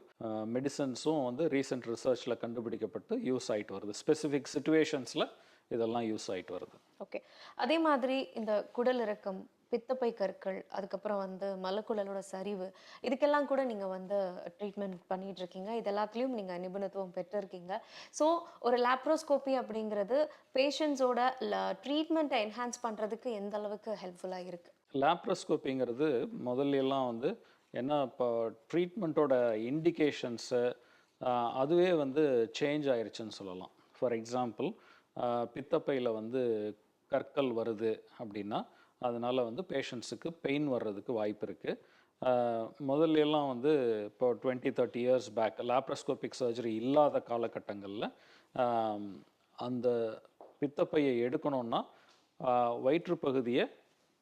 மெடிசன்ஸும் வந்து ரீசெண்ட் ரிசர்ச்சில் கண்டுபிடிக்கப்பட்டு யூஸ் ஆகிட்டு வருது. ஸ்பெசிஃபிக் சுச்சுவேஷன்ஸில் இதெல்லாம் யூஸ் ஆகிட்டு வருது. ஓகே அதே மாதிரி இந்த குடல் இறக்கம் பித்தப்பை கற்கள் அதுக்கப்புறம் வந்து மலக்குழலோட சரிவு இதுக்கெல்லாம் கூட நீங்கள் வந்து ட்ரீட்மெண்ட் பண்ணிட்டு இருக்கீங்க இது எல்லாத்துலேயும் நீங்கள் நிபுணத்துவம் பெற்றிருக்கீங்க. ஸோ ஒரு லேப்ரோஸ்கோப்பி அப்படிங்கிறது பேஷண்ட்ஸோட ட்ரீட்மெண்ட்டை என்ஹான்ஸ் பண்ணுறதுக்கு எந்த அளவுக்கு ஹெல்ப்ஃபுல்லாக இருக்குது லேப்ரோஸ்கோப்பிங்கிறது முதல்ல எல்லாம் வந்து என்ன இப்போ ட்ரீட்மெண்ட்டோட இண்டிகேஷன்ஸு அதுவே வந்து சேஞ்ச் ஆயிடுச்சுன்னு சொல்லலாம். ஃபார் எக்ஸாம்பிள் பித்தப்பையில் வந்து கற்கள் வருது அப்படின்னா அதனால வந்து பேஷண்ட்ஸுக்கு பெயின் வர்றதுக்கு வாய்ப்பு இருக்குது முதல்ல எல்லாம் வந்து இப்போ twenty thirty years back laparoscopic surgery இல்லாத காலகட்டங்களில் அந்த பித்தப்பையை எடுக்கணும்னா வயிற்று பகுதியை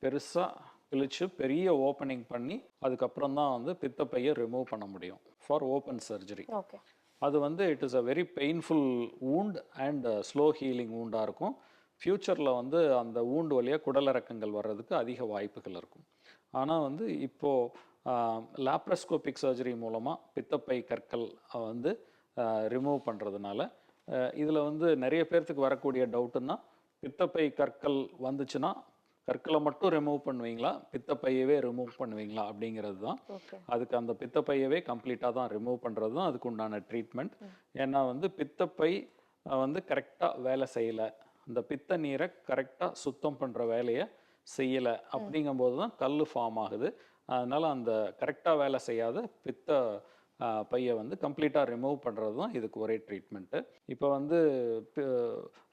பெருசாக கிழிச்சு பெரிய ஓப்பனிங் பண்ணி அதுக்கப்புறம் தான் வந்து பித்தப்பையை ரிமூவ் பண்ண முடியும் ஃபார் ஓப்பன் சர்ஜரி ஓகே அது வந்து it is a very painful wound and slow healing wound-ஆ இருக்கும். ஃப்யூச்சரில் வந்து அந்த wound வழியாக குடலிறக்கங்கள் வர்றதுக்கு அதிக வாய்ப்புகள் இருக்கும். ஆனால் வந்து இப்போது லாப்ரஸ்கோபிக் சர்ஜரி மூலமாக பித்தப்பை கற்கள் வந்து ரிமூவ் பண்ணுறதுனால இதில் வந்து நிறைய பேர்த்துக்கு வரக்கூடிய டவுட்டுன்னா பித்தப்பை கற்கள் வந்துச்சுன்னா கற்களை மட்டும் ரிமூவ் பண்ணுவீங்களா? பித்தப்பையவே ரிமூவ் பண்ணுவீங்களா? அப்படிங்கிறது தான் அதுக்கு அந்த பித்தப்பையவே கம்ப்ளீட்டாக தான் ரிமூவ் பண்ணுறது தான் அதுக்கு உண்டான ட்ரீட்மெண்ட் ஏன்னா வந்து பித்தப்பை வந்து கரெக்டாக வேலை செய்யலை. இந்த பித்த நீரை கரெக்டாக சுத்தம் பண்ணுற வேலையை செய்யலை அப்படிங்கும்போது தான் கல் ஃபார்ம் ஆகுது. அதனால் அந்த கரெக்டாக வேலை செய்யாத பித்த பையை வந்து கம்ப்ளீட்டாக ரிமூவ் பண்ணுறது தான் இதுக்கு ஒரே ட்ரீட்மெண்ட்டு இப்போ வந்து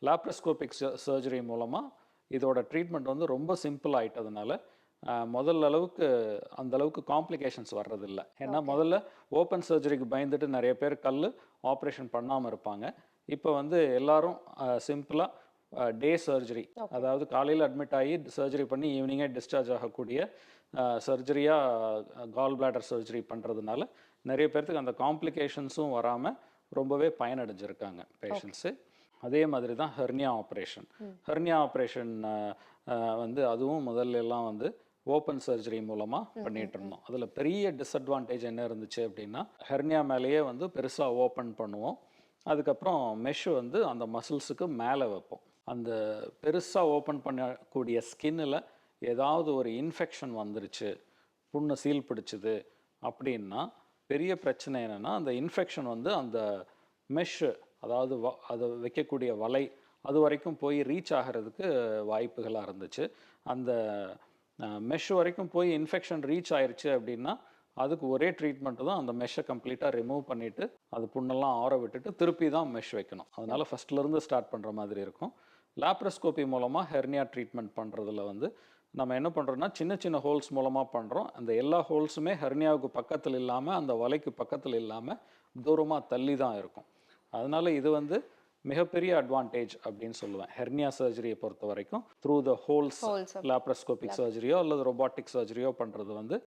லாப்ரஸ்கோபிக் சர்ஜரி மூலமாக இதோட ட்ரீட்மெண்ட் வந்து ரொம்ப சிம்பிள் ஆயிட்டதுனால அஹ், முதல்ல அளவுக்கு அந்த அளவுக்கு காம்ப்ளிகேஷன்ஸ் வர்றதில்ல. ஏன்னா முதல்ல ஓப்பன் சர்ஜரிக்கு பயந்துட்டு நிறைய பேர் கல் ஆப்ரேஷன் பண்ணாமல் இருப்பாங்க. இப்போ வந்து எல்லாரும் சிம்பிளாக டே சர்ஜரி. அதாவது காலையில் அட்மிட் ஆகி சர்ஜரி பண்ணி ஈவினிங்கே டிஸ்சார்ஜ் ஆகக்கூடிய சர்ஜரியாக கால் பிளாடர் சர்ஜரி பண்ணுறதுனால நிறைய பேர்த்துக்கு அந்த காம்ப்ளிகேஷன்ஸும் வராமல் ரொம்பவே பயனடைஞ்சிருக்காங்க பேஷண்ட்ஸு அதே மாதிரி தான் ஹெர்னியா ஆப்ரேஷன் ஹெர்னியா ஆப்ரேஷன் வந்து அதுவும் முதல்ல எல்லாம் வந்து ஓப்பன் சர்ஜரி மூலமாக பண்ணிட்டு இருந்தோம். அதில் பெரிய டிஸ்அட்வான்டேஜ் என்ன இருந்துச்சு அப்படின்னா ஹெர்னியா மேலேயே வந்து பெருசாக ஓப்பன் பண்ணுவோம். அதுக்கப்புறம் மெஷ் வந்து அந்த மசில்ஸுக்கு மேலே வைப்போம். அந்த பெருசாக ஓப்பன் பண்ணக்கூடிய ஸ்கின்னில் ஏதாவது ஒரு இன்ஃபெக்ஷன் வந்துருச்சு புண்ணு சீல் பிடிச்சிது அப்படின்னா பெரிய பிரச்சனை என்னென்னா அந்த இன்ஃபெக்ஷன் வந்து அந்த மெஷ்ஷு அதாவது வ அதை வைக்கக்கூடிய வலை அது வரைக்கும் போய் ரீச் ஆகிறதுக்கு வாய்ப்புகளாக இருந்துச்சு. அந்த மெஷ் வரைக்கும் போய் இன்ஃபெக்ஷன் ரீச் ஆயிடுச்சு அப்படின்னா அதுக்கு ஒரே ட்ரீட்மெண்ட்டு தான் அந்த மெஷ்ஷை கம்ப்ளீட்டாக ரிமூவ் பண்ணிவிட்டு அது புண்ணெல்லாம் ஆற விட்டுட்டு திருப்பி தான் மெஷ் வைக்கணும். அதனால் ஃபஸ்ட்லேருந்து ஸ்டார்ட் பண்ணுற மாதிரி இருக்கும். லாப்ரஸ்கோப்பி மூலமாக ஹெர்னியா ட்ரீட்மெண்ட் பண்ணுறதுல வந்து நம்ம என்ன பண்ணுறோம்னா சின்ன சின்ன ஹோல்ஸ் மூலமாக பண்ணுறோம் அந்த எல்லா ஹோல்ஸுமே ஹெர்னியாவுக்கு பக்கத்தில் இல்லாமல் அந்த வலைக்கு பக்கத்தில் இல்லாமல் தூரமாக தள்ளி தான் இருக்கும். அதனால் இது வந்து மிகப்பெரிய அட்வான்டேஜ் அப்படின்னு சொல்லுவேன். ஹெர்னியா சர்ஜரியை பொறுத்த வரைக்கும் த்ரூ த ஹோல்ஸ் லாப்ரஸ்கோபிக் சர்ஜரியோ அல்லது ரொபாட்டிக் சர்ஜரியோ பண்ணுறது வந்து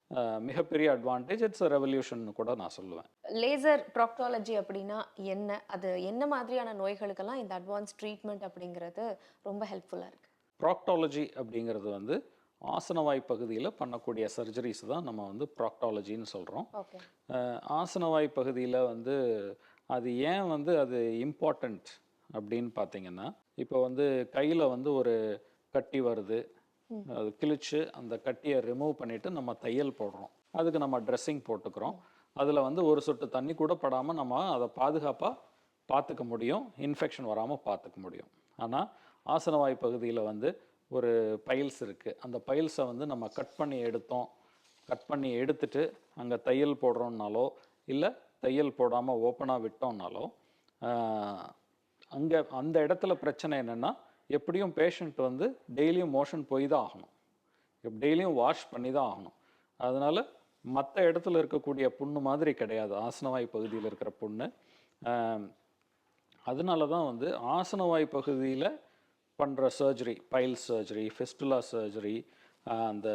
மிகப்பெரிய அட்வான்டேஜ் இட்ஸ் ரெவல்யூஷன் கூட நான் சொல்லுவேன். லேசர் ப்ராக்டாலஜி அப்படின்னா என்ன? அது என்ன மாதிரியான நோய்களுக்கெல்லாம் இந்த அட்வான்ஸ் ட்ரீட்மெண்ட் அப்படிங்கிறது ரொம்ப ஹெல்ப்ஃபுல்லா இருக்கு. ப்ராக்டாலஜி அப்படிங்கிறது வந்து ஆசனவாய் பகுதியில் பண்ணக்கூடிய சர்ஜரிஸ் தான் நம்ம வந்து ப்ராக்டாலஜின்னு சொல்கிறோம் ஆசனவாய் பகுதியில் வந்து அது ஏன் வந்து அது இம்பார்ட்டண்ட் அப்படின்னு பார்த்தீங்கன்னா இப்போ வந்து கையில் வந்து ஒரு கட்டி வருது. அது கிழிச்சு அந்த கட்டியை ரிமூவ் பண்ணிட்டு நம்ம தையல் போடுறோம். அதுக்கு நம்ம ட்ரெஸ்ஸிங் போட்டுக்கிறோம். அதில் வந்து ஒரு சொட்டு தண்ணி கூட படாமல் நம்ம அதை பாதுகாப்பாக பார்த்துக்க முடியும். இன்ஃபெக்ஷன் வராமல் பார்த்துக்க முடியும். ஆனால் ஆசனவாய் பகுதியில் வந்து ஒரு பைல்ஸ் இருக்குது அந்த பைல்ஸை வந்து நம்ம கட் பண்ணி எடுத்தோம். கட் பண்ணி எடுத்துட்டு அங்கே தையல் போடுறோம்னாலோ இல்லை தையல் போடாமல் ஓப்பனாக விட்டோம்னாலோ அங்கே அந்த இடத்துல பிரச்சனை என்னென்னா எப்படியும் பேஷண்ட் வந்து டெய்லியும் மோஷன் போய் தான் ஆகணும். டெய்லியும் வாஷ் பண்ணி தான் ஆகணும். அதனால் மற்ற இடத்துல இருக்கக்கூடிய புண்ணு மாதிரி கிடையாது. ஆசனவாய் பகுதியில் இருக்கிற புண்ணு. அதனால தான் வந்து ஆசனவாய் பகுதியில் பண்ணுற surgery pile surgery fistula surgery அந்த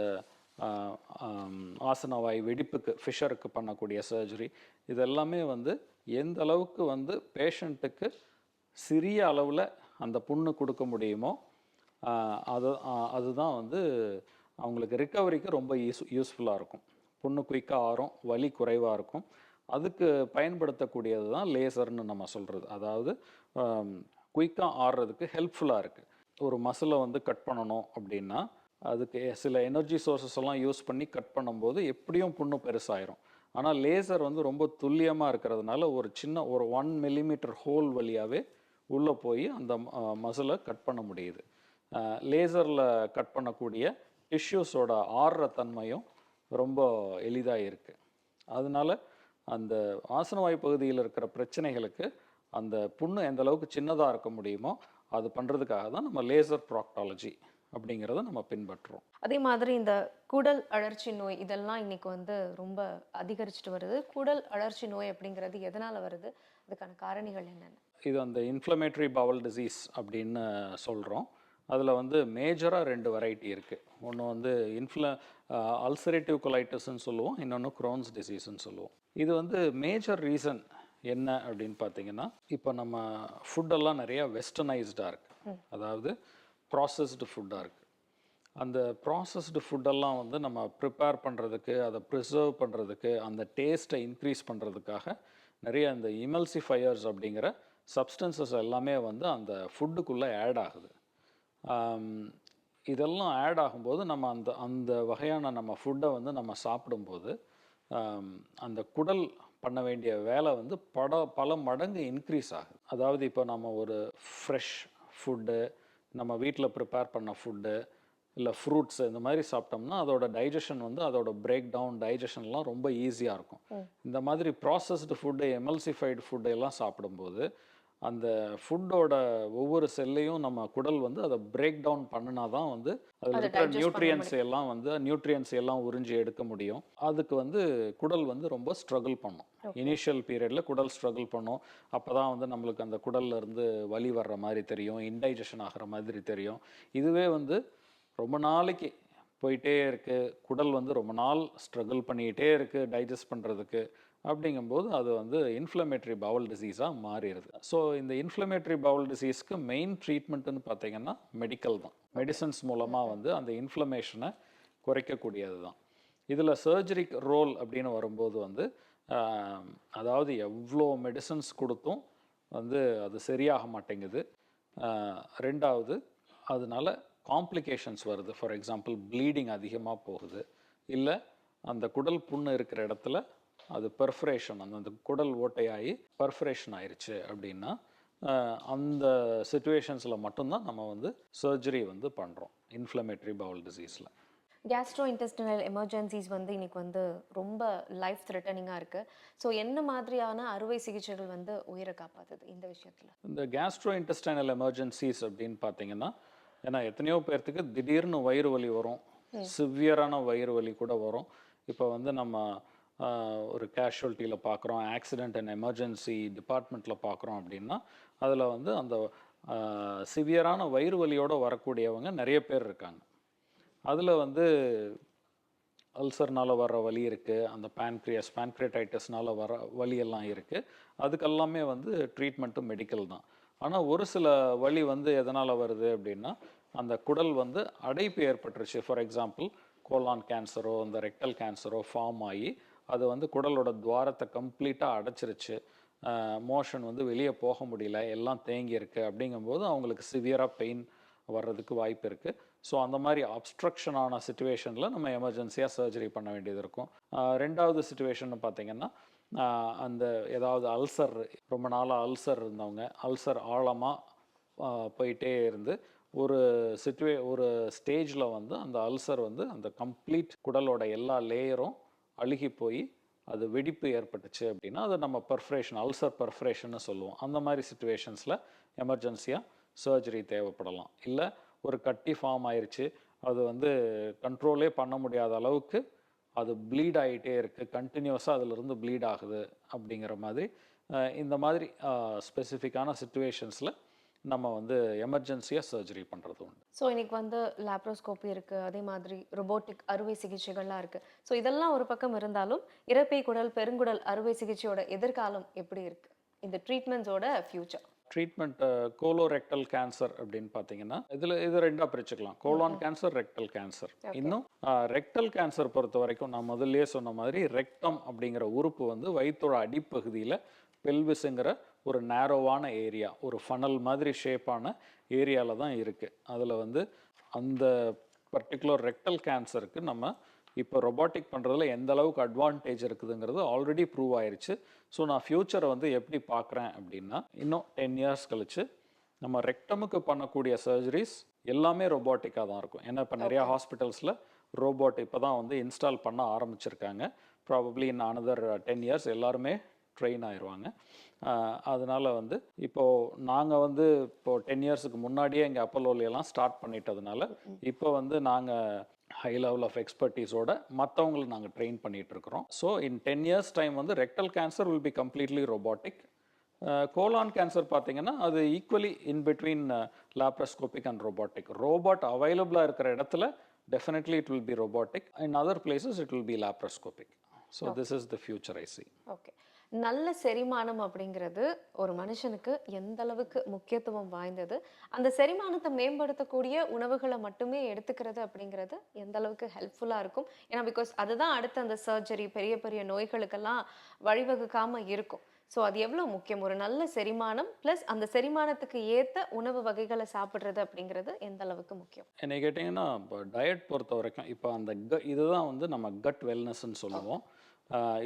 ஆசனவாய் வெடிப்புக்கு ஃபிஷருக்கு பண்ணக்கூடிய சர்ஜரி. இதெல்லாமே வந்து எந்த அளவுக்கு வந்து பேஷண்ட்டுக்கு சிறிய அளவில் அந்த புண்ணு கொடுக்க முடியுமோ அது அதுதான் வந்து அவங்களுக்கு ரிக்கவரிக்கு ரொம்ப யூஸ் யூஸ்ஃபுல்லாக இருக்கும். புண்ணு குயிக்காக ஆறும் வலி குறைவாக இருக்கும். அதுக்கு பயன்படுத்தக்கூடியது தான் லேசர்னு நம்ம சொல்கிறது அதாவது குயிக்காக ஆடுறதுக்கு ஹெல்ப்ஃபுல்லாக இருக்குது ஒரு மசிலை வந்து கட் பண்ணணும் அப்படின்னா அதுக்கு சில எனர்ஜி சோர்சஸ் எல்லாம் யூஸ் பண்ணி கட் பண்ணும்போது எப்படியும் புண்ணு பெருசாயிரும். ஆனால் லேசர் வந்து ரொம்ப துல்லியமாக இருக்கிறதுனால ஒரு சின்ன ஒரு ஒன் மில்லிமீட்டர் ஹோல் வழியாகவே உள்ளே போய் அந்த மசிலை கட் பண்ண முடியுது. லேசரில் கட் பண்ணக்கூடிய டிஷ்யூஸோட ஆடுற தன்மையும் ரொம்ப எளிதாக இருக்குது அதனால அந்த ஆசனவாய் பகுதியில் இருக்கிற பிரச்சனைகளுக்கு அந்த புண்ணு எந்த அளவுக்கு சின்னதாக இருக்க முடியுமோ அது பண்ணுறதுக்காக தான் நம்ம லேசர் ப்ராக்டாலஜி அப்படிங்கிறத நம்ம பின்பற்றுறோம். அதே மாதிரி இந்த குடல் அழற்சி நோய் இதெல்லாம் இன்னைக்கு வந்து ரொம்ப அதிகரிச்சுட்டு வருது. குடல் அழற்சி நோய் அப்படிங்கிறது எதனால வருது? அதுக்கான காரணிகள் என்னென்ன? இது அந்த இன்ஃப்ளமேட்டரி பவல் டிசீஸ் அப்படின்னு சொல்கிறோம் அதில் வந்து மேஜராக ரெண்டு வெரைட்டி இருக்குது ஒன்று வந்து இன்ஃப்ள அல்சரேட்டிவ் கொலைட்டிஸ்ன்னு சொல்லுவோம். இன்னொன்று குரோன்ஸ் டிசீஸ்ன்னு சொல்லுவோம். இது வந்து மேஜர் ரீசன் என்ன அப்படின்னு பார்த்தீங்கன்னா இப்போ நம்ம ஃபுட்டெல்லாம் நிறையா வெஸ்டர்னைஸ்டாக இருக்குது அதாவது ப்ராசஸ்டு ஃபுட்டாக இருக்குது அந்த ப்ராசஸ்டு ஃபுட்டெல்லாம் வந்து நம்ம ப்ரிப்பேர் பண்ணுறதுக்கு அதை ப்ரிசர்வ் பண்ணுறதுக்கு அந்த டேஸ்ட்டை இன்க்ரீஸ் பண்ணுறதுக்காக நிறைய அந்த இமல்சிஃபயர்ஸ் அப்படிங்கிற சப்ஸ்டன்சஸ் எல்லாமே வந்து அந்த ஃபுட்டுக்குள்ளே ஆட் ஆகுது. இதெல்லாம் ஆட் ஆகும்போது நம்ம அந்த அந்த வகையான நம்ம ஃபுட்டை வந்து நம்ம சாப்பிடும்போது அந்த குடல் பண்ண வேண்டிய வேலை வந்து பட பல மடங்கு இன்க்ரீஸ் ஆகுது. அதாவது இப்போ நம்ம ஒரு ஃப்ரெஷ் ஃபுட்டு நம்ம வீட்டில் ப்ரிப்பேர் பண்ண ஃபுட்டு இல்லை ஃப்ரூட்ஸ் இந்த மாதிரி சாப்பிட்டோம்னா அதோட டைஜஷன் வந்து அதோட பிரேக் டவுன் டைஜஷன்லாம் ரொம்ப ஈஸியாக இருக்கும். இந்த மாதிரி ப்ராசஸ்டு ஃபுட்டு எமல்சிஃபைடு ஃபுட்டு எல்லாம் சாப்பிடும்போது அந்த ஃபுட்டோட ஒவ்வொரு செல்லையும் நம்ம குடல் வந்து அதை பிரேக் டவுன் பண்ணினா தான் வந்து அதில் அதை இருக்கிற நியூட்ரியன்ஸ் எல்லாம் வந்து நியூட்ரியன்ஸ் எல்லாம் உறிஞ்சி எடுக்க முடியும். அதுக்கு வந்து குடல் வந்து ரொம்ப ஸ்ட்ரகிள் பண்ணும். இனிஷியல் பீரியடில் குடல் ஸ்ட்ரகிள் பண்ணும். அப்போ தான் வந்து நம்மளுக்கு அந்த குடல்ல இருந்து வலி வர்ற மாதிரி தெரியும் இன்டைஜஷன் ஆகிற மாதிரி தெரியும். இதுவே வந்து ரொம்ப நாளைக்கு போயிட்டே இருக்கு. குடல் வந்து ரொம்ப நாள் ஸ்ட்ரகிள் பண்ணிக்கிட்டே இருக்கு டைஜஸ்ட் பண்ணுறதுக்கு அப்படிங்கும்போது அது வந்து இன்ஃப்ளமேட்டரி பவுல் டிசீஸாக மாறிடுது. ஸோ இந்த இன்ஃப்ளமேட்டரி பவுல் டிசீஸ்க்கு மெயின் ட்ரீட்மெண்ட்டுன்னு பார்த்தீங்கன்னா மெடிக்கல் தான். மெடிசன்ஸ் மூலமாக வந்து அந்த இன்ஃப்ளமேஷனை குறைக்கக்கூடியது தான் இதில் சர்ஜரிக் ரோல் அப்படின்னு வரும்போது வந்து அதாவது எவ்வளோ மெடிசன்ஸ் கொடுத்தும் வந்து அது சரியாக மாட்டேங்குது. ரெண்டாவது அதனால காம்ப்ளிகேஷன்ஸ் வருது. ஃபார் எக்ஸாம்பிள் ப்ளீடிங் அதிகமாக போகுது. இல்லை அந்த குடல் புண்ணு இருக்கிற இடத்துல அது பெர்ஃபரேஷன் அந்த குடல் ஓட்டையாகி பெர்ஃபரேஷன் ஆயிருச்சு அப்படின்னா அந்த சுச்சுவேஷன்ஸில் மட்டும்தான் நம்ம வந்து சர்ஜரி வந்து பண்ணுறோம் இன்ஃப்ளமேட்டரி பவுல் டிசீஸில் கேஸ்ட்ரோ இன்டெஸ்டினல் எமர்ஜென்சிஸ் வந்து இன்னைக்கு வந்து ரொம்ப லைஃப் த்ரெட்டனிங்காக இருக்கு. ஸோ என்ன மாதிரியான அறுவை சிகிச்சைகள் வந்து உயிரை காப்பாத்துது இந்த விஷயத்துல? இந்த கேஸ்ட்ரோ இன்டெஸ்டைனல் எமர்ஜென்சிஸ் அப்படின்னு பார்த்தீங்கன்னா ஏன்னா எத்தனையோ பேர்த்துக்கு திடீர்னு வயிறு வலி வரும். சிவியரான வயிறு வலி கூட வரும். இப்போ வந்து நம்ம ஒரு கேஷுவல்ட்டியில் பார்க்குறோம் ஆக்சிடென்ட் அண்ட் எமர்ஜென்சி டிபார்ட்மெண்ட்டில் பார்க்குறோம் அப்படின்னா அதில் வந்து அந்த சிவியரான வயிறு வலியோடு வரக்கூடியவங்க நிறைய பேர் இருக்காங்க. அதில் வந்து அல்சர்னால் வர வலி இருக்குது அந்த பேன்க்ரியஸ் பேன்க்ரியடைட்டிஸ்னால் வர வலியெல்லாம் இருக்குது அதுக்கெல்லாமே வந்து ட்ரீட்மெண்ட்டும் மெடிக்கல் தான். ஆனால் ஒரு சில வலி வந்து எதனால் வருது அப்படின்னா அந்த குடல் வந்து அடைப்பு ஏற்பட்டுருச்சு. ஃபார் எக்ஸாம்பிள் கோலான் கேன்சரோ அந்த ரெக்டல் கேன்சரோ ஃபார்ம் ஆகி அது வந்து குடலோட துவாரத்தை கம்ப்ளீட்டாக அடைச்சிருச்சு. மோஷன் வந்து வெளியே போக முடியல எல்லாம் தேங்கியிருக்கு அப்படிங்கும்போது அவங்களுக்கு சிவியராக பெயின் வர்றதுக்கு வாய்ப்பு இருக்குது ஸோ அந்த மாதிரி அப்ஸ்ட்ரக்ஷனான சுச்சுவேஷனில் நம்ம எமர்ஜென்சியாக சர்ஜரி பண்ண வேண்டியது இருக்கும். ரெண்டாவது சுச்சுவேஷன் பார்த்தீங்கன்னா அந்த ஏதாவது அல்சர் ரொம்ப நாளாக அல்சர் இருந்தவங்க அல்சர் ஆழமாக போயிட்டே இருந்து ஒரு சிச்சுவே ஒரு ஸ்டேஜில் வந்து அந்த அல்சர் வந்து அந்த கம்ப்ளீட் குடலோட எல்லா லேயரும் அழுகி போய் அது வெடிப்பு ஏற்பட்டுச்சு அப்படின்னா அது நம்ம பர்ஃபரேஷன் அல்சர் பர்ஃபரேஷன்னு சொல்லுவோம். அந்த மாதிரி சுச்சுவேஷன்ஸில் எமர்ஜென்சியாக சர்ஜரி தேவைப்படலாம். இல்லை ஒரு கட்டி ஃபார்ம் ஆயிடுச்சு அது வந்து கண்ட்ரோலே பண்ண முடியாத அளவுக்கு அது ப்ளீட் ஆகிட்டே இருக்குது கண்டினியூஸாக அதிலிருந்து ப்ளீட் ஆகுது அப்படிங்கிற மாதிரி இந்த மாதிரி ஸ்பெசிஃபிக்கான சுச்சுவேஷன்ஸில் நம்ம வந்து எமர்ஜென்சியாக சர்ஜரி பண்ணுறது உண்டு. ஸோ இன்னைக்கு வந்து லேப்ரோஸ்கோப்பி இருக்கு அதே மாதிரி ரொபோட்டிக் அறுவை சிகிச்சைகள்லாம் இருக்கு. ஸோ இதெல்லாம் ஒரு பக்கம் இருந்தாலும் இறப்பை குடல் பெருங்குடல் அறுவை சிகிச்சையோட எதிர்காலம் எப்படி இருக்கு? இந்த ட்ரீட்மெண்ட்ஸோட ஃபியூச்சர் ட்ரீட்மெண்ட் கோலோரெக்டல் கேன்சர் அப்படின்னு பார்த்தீங்கன்னா இதில் இது ரெண்டாக பிரிச்சுக்கலாம். கோலான் கேன்சர் ரெக்டல் கேன்சர் இன்னும் ரெக்டல் கேன்சர் பொறுத்த வரைக்கும் நான் முதல்லயே சொன்ன மாதிரி ரெக்டம் அப்படிங்கிற உறுப்பு வந்து வயிற்றோட அடிப்பகுதியில் பெல்விஸுங்கிற ஒரு நேரோவான ஏரியா ஒரு ஃபனல் மாதிரி ஷேப்பான ஏரியாவில் தான் இருக்குது அதில் வந்து அந்த பர்டிகுலர் ரெக்டல் கேன்சருக்கு நம்ம இப்போ ரொபாட்டிக் பண்ணுறதுல எந்த அளவுக்கு அட்வான்டேஜ் இருக்குதுங்கிறது ஆல்ரெடி ப்ரூவ் ஆயிருச்சு. ஸோ நான் ஃப்யூச்சரை வந்து எப்படி பார்க்குறேன் அப்படின்னா இன்னும் டென் இயர்ஸ் கழிச்சு நம்ம ரெக்டமுக்கு பண்ணக்கூடிய சர்ஜரிஸ் எல்லாமே ரொபாட்டிக்காக தான் இருக்கும். ஏன்னா இப்போ நிறையா ஹாஸ்பிட்டல்ஸில் ரோபோட் இப்போ தான் வந்து இன்ஸ்டால் பண்ண ஆரம்பிச்சிருக்காங்க. Probably in another ten years எல்லாருமே ட்ரெயின் ஆயிடுவாங்க அதனால் வந்து இப்போது நாங்கள் வந்து இப்போது டென் இயர்ஸுக்கு முன்னாடியே எங்கள் அப்பல்லோலையெல்லாம் ஸ்டார்ட் பண்ணிட்டதுனால இப்போ வந்து நாங்கள் ஹை லெவல் ஆஃப் எக்ஸ்பர்டீஸோட மற்றவங்களை நாங்கள் ட்ரெயின் பண்ணிட்டு இருக்கிறோம் so in ten years time வந்து rectal cancer will be completely robotic. Colon cancer பார்த்தீங்கன்னா அது equally in between laparoscopic and robotic robot அவைலபிளாக இருக்கிற இடத்துல definitely it will be robotic. In other places it will be laparoscopic so this is the future I see okay நல்ல செரிமானம் அப்படிங்கிறது ஒரு மனுஷனுக்கு எந்த அளவுக்கு முக்கியத்துவம் வாய்ந்தது? அந்த செரிமானத்தை மேம்படுத்தக்கூடிய உணவுகளை மட்டுமே எடுத்துக்கிறது அப்படிங்கிறது எந்த அளவுக்கு ஹெல்ப்ஃபுல்லாக இருக்கும்? ஏன்னா பிகாஸ் அதுதான் அடுத்த அந்த சர்ஜரி பெரிய பெரிய நோய்களுக்கெல்லாம் வழிவகுக்காம இருக்கும். ஸோ அது எவ்வளோ முக்கியம்? ஒரு நல்ல செரிமானம் ப்ளஸ் அந்த செரிமானத்துக்கு ஏற்ற உணவு வகைகளை சாப்பிட்றது அப்படிங்கிறது எந்த அளவுக்கு முக்கியம்? என்னை கேட்டிங்கன்னா இப்போ டயட் பொறுத்த வரைக்கும் இப்போ அந்த க இதுதான் வந்து நம்ம கட் வெல்னஸ்ன்னு சொல்லுவோம்.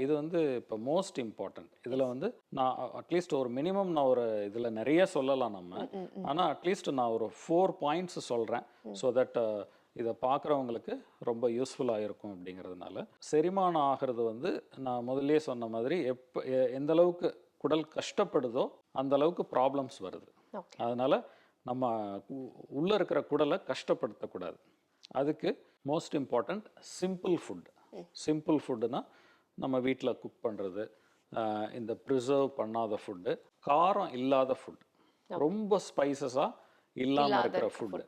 இது வந்து இப்போ மோஸ்ட் இம்பார்ட்டன்ட் இதில் வந்து நான் அட்லீஸ்ட் ஒரு மினிமம் நான் ஒரு இதில் நிறைய சொல்லலாம் நம்ம. ஆனால் அட்லீஸ்ட் நான் ஒரு ஃபோர் பாயிண்ட்ஸ் சொல்கிறேன் ஸோ தட் இதை பார்க்குறவங்களுக்கு ரொம்ப யூஸ்ஃபுல்லாக இருக்கும் அப்படிங்கிறதுனால. செரிமானம் ஆகிறது வந்து நான் முதல்லயே சொன்ன மாதிரி எப்போ எந்த அளவுக்கு குடல் கஷ்டப்படுதோ அந்த அளவுக்கு ப்ராப்ளம்ஸ் வருது. அதனால் நம்ம உள்ள இருக்கிற குடலை கஷ்டப்படுத்தக்கூடாது. அதுக்கு most important simple food simple ஃபுட்டுனா நம்ம வீட்டில் குக் பண்ணுறது இந்த ப்ரிசர்வ் பண்ணாத ஃபுட்டு காரம் இல்லாத ஃபுட் ரொம்ப ஸ்பைசஸாக இல்லாமல் இருக்கிற food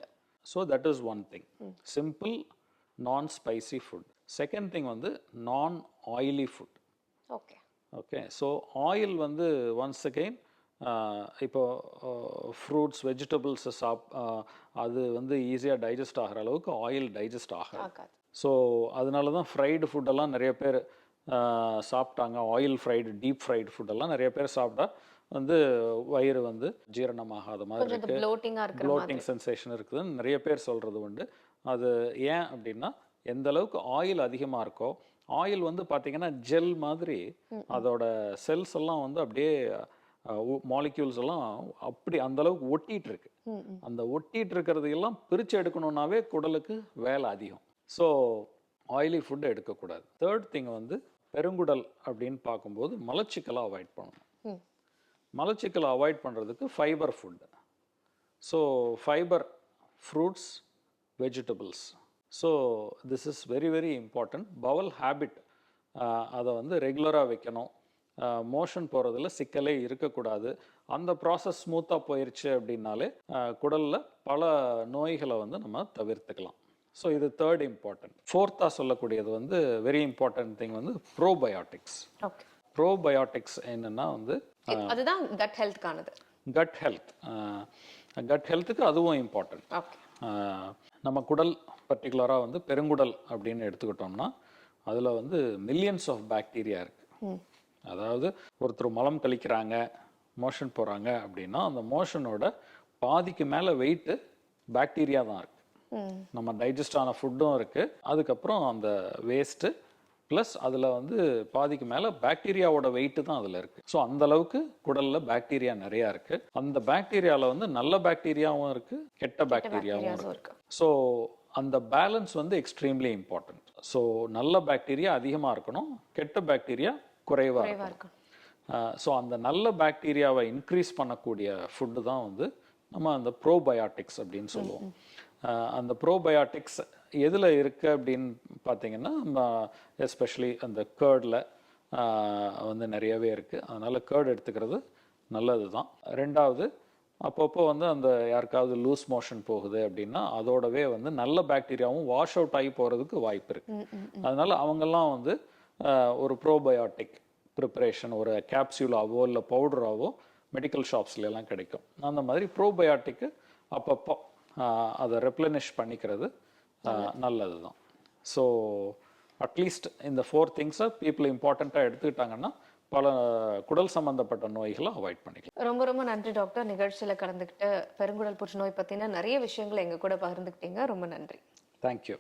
so that is one thing simple non spicy food second thing வந்து non oily food okay okay so oil வந்து ஒன்ஸ் அகெயின் இப்போ ஃப்ரூட்ஸ் வெஜிடபிள்ஸ் சாப் அது வந்து ஈஸியாக டைஜஸ்ட் ஆகிற அளவுக்கு ஆயில் டைஜஸ்ட் ஆகாது. ஸோ அதனால தான் ஃப்ரைடு ஃபுட்டெல்லாம் நிறைய பேர் சாப்பிட்டாங்க. ஆயில் ஃப்ரைடு டீப் ஃப்ரைடு ஃபுட்டெல்லாம் நிறைய பேர் சாப்பிட்டா வந்து வயிறு வந்து ஜீரணமாகாத மாதிரி இருக்கு. ப்ளோட்டிங் சென்சேஷன் இருக்குதுன்னு நிறைய பேர் சொல்கிறது உண்டு. அது ஏன் அப்படின்னா எந்த அளவுக்கு ஆயில் அதிகமாக இருக்கோ ஆயில் வந்து பார்த்தீங்கன்னா ஜெல் மாதிரி அதோட செல்ஸ் எல்லாம் வந்து அப்படியே மாலிக்யூல்ஸ் எல்லாம் அப்படி அந்த அளவுக்கு ஒட்டிட்டு இருக்கு. அந்த ஒட்டிட்டு இருக்கிறது எல்லாம் பிரித்து எடுக்கணும்னாவே குடலுக்கு வேலை அதிகம். ஸோ ஆயிலி ஃபுட்டை எடுக்கக்கூடாது. தேர்ட் திங் வந்து பெருங்குடல் அப்படின்னு பார்க்கும்போது மலச்சிக்கலை அவாய்ட் பண்ணணும். மலச்சிக்கலை அவாய்ட் பண்ணுறதுக்கு fibre food so fibre fruits vegetables so this is very very important bowel habit அதை வந்து ரெகுலராக வைக்கணும். மோஷன் போகிறதுல சிக்கலே இருக்கக்கூடாது. அந்த ப்ராசஸ் ஸ்மூத்தாக போயிருச்சு அப்படின்னாலே குடலில் பல நோய்களை வந்து நம்ம தவிர்த்துக்கலாம். ஸோ இது தேர்ட் இம்பார்ட்டன்ட் ஃபோர்த்தாக சொல்லக்கூடியது வந்து வெரி இம்பார்ட்டன்ட் திங் வந்து ப்ரோபயோட்டிக்ஸ் ப்ரோபயோட்டிக்ஸ் என்னென்னா வந்து அதுதான் கட் ஹெல்த்கானது கட் ஹெல்த் கட் ஹெல்த்துக்கு அதுவும் இம்பார்ட்டன்ட் நம்ம குடல் பர்டிகுலராக வந்து பெருங்குடல் அப்படின்னு எடுத்துக்கிட்டோம்னா அதில் வந்து மில்லியன்ஸ் ஆஃப் பாக்டீரியா இருக்கு. அதாவது ஒருத்தர் மலம் கழிக்கிறாங்க மோஷன் போகிறாங்க அப்படின்னா அந்த மோஷனோட பாதிக்கு மேலே வெயிட்டு பாக்டீரியா தான் இருக்கு. ம் நம்ம டைஜஸ்ட் ஆன ஃபுட்டும் இருக்குது அதுக்கப்புறம் அந்த வேஸ்ட்டு ப்ளஸ் அதில் வந்து பாதிக்கு மேலே பாக்டீரியாவோட வெயிட்டு தான் அதில் இருக்குது ஸோ அந்த அளவுக்கு குடலில் பாக்டீரியா நிறையா இருக்குது அந்த பாக்டீரியாவில் வந்து நல்ல பாக்டீரியாவும் இருக்குது கெட்ட பாக்டீரியாவும் இருக்குது இருக்கு. ஸோ அந்த பேலன்ஸ் வந்து எக்ஸ்ட்ரீம்லி இம்பார்ட்டன்ட் ஸோ நல்ல பாக்டீரியா அதிகமாக இருக்கணும் கெட்ட பாக்டீரியா குறைவாக குறைவா இருக்கணும். ஸோ அந்த நல்ல பாக்டீரியாவை இன்க்ரீஸ் பண்ணக்கூடிய ஃபுட்டு தான் வந்து நம்ம அந்த ப்ரோபயாட்டிக்ஸ் அப்படின்னு சொல்லுவோம். அந்த ப்ரோபயாட்டிக்ஸ் எதில் இருக்குது அப்படின்னு பார்த்தீங்கன்னா நம்ம எஸ்பெஷலி அந்த கேர்டில் வந்து நிறையவே இருக்குது அதனால் கேர்டு எடுத்துக்கிறது நல்லது தான் ரெண்டாவது அப்பப்போ வந்து அந்த யாருக்காவது லூஸ் மோஷன் போகுது அப்படின்னா அதோடவே வந்து நல்ல பாக்டீரியாவும் வாஷ் அவுட் ஆகி போகிறதுக்கு வாய்ப்பு இருக்குது அதனால அவங்கெல்லாம் வந்து ஒரு ப்ரோபயோட்டிக் ப்ரிப்பரேஷன் ஒரு கேப்சியூலாவோ இல்லை பவுடராவோ மெடிக்கல் ஷாப்ஸ்ல எல்லாம் கிடைக்கும். அந்த மாதிரி ப்ரோபயோட்டிக்கு அப்பப்போ அதை ரெப்ளனிஷ் பண்ணிக்கிறது நல்லது. தான் ஸோ அட்லீஸ்ட் இந்த ஃபோர் திங்ஸை பீப்புள் இம்பார்ட்டண்ட்டாக எடுத்துக்கிட்டாங்கன்னா பல குடல் சம்பந்தப்பட்ட நோய்களை அவாய்ட் பண்ணிக்கலாம். ரொம்ப ரொம்ப நன்றி டாக்டர் நிகழ்ச்சியில கலந்துக்கிட்டு பெருங்குடல் புற்றுநோய் பத்தின நிறைய விஷயங்களை எங்க கூட பகிர்ந்துக்கிட்டீங்க. ரொம்ப நன்றி. தேங்க்யூ